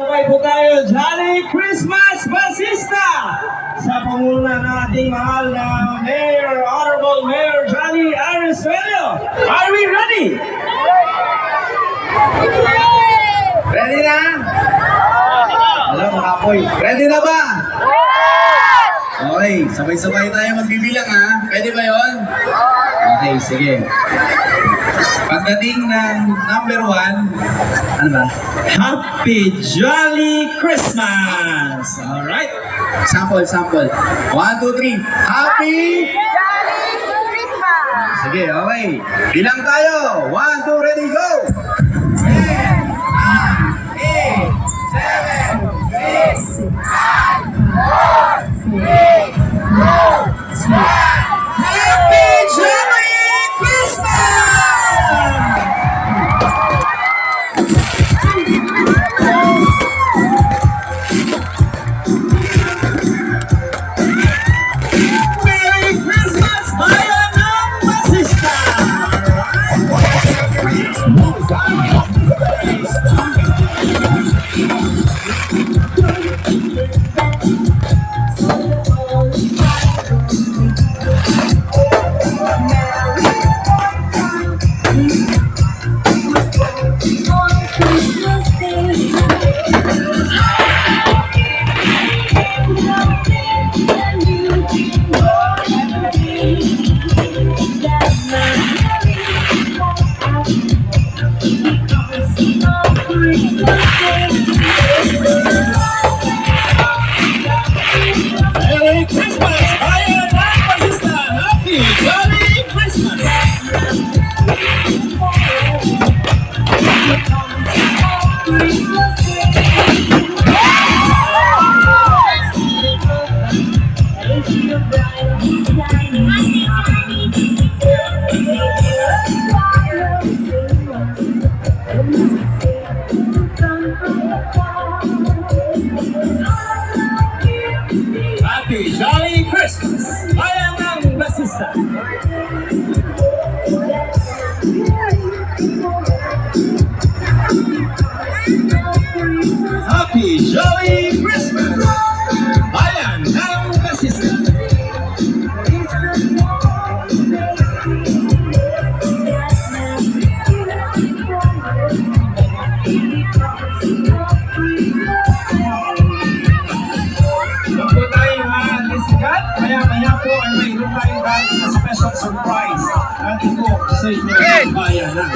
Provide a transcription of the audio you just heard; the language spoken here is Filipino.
Sabay po tayo, Jolly Christmas Basista! Sa panguna ng ating mahal na Mayor, Honorable Mayor Johnny Aristuello. Are we ready? Ready na? Hello mga boy. Ready na ba? Okay, sabay-sabay tayo magbibilang ha. Pwede ba yon? Okay, sige. Pagdating ng number one, ano ba? Happy Jolly Christmas! Alright? Sample, sample. One, two, three. Happy! Sige, okay. Bilang tayo. One, two, ready, go! Thank you. Happy Jolly Christmas! Bayan ng Basista! Happy Jolly Christmas! Po ay mayroon tayong dahil na special surprise. At ito sa inyo ang bayan ng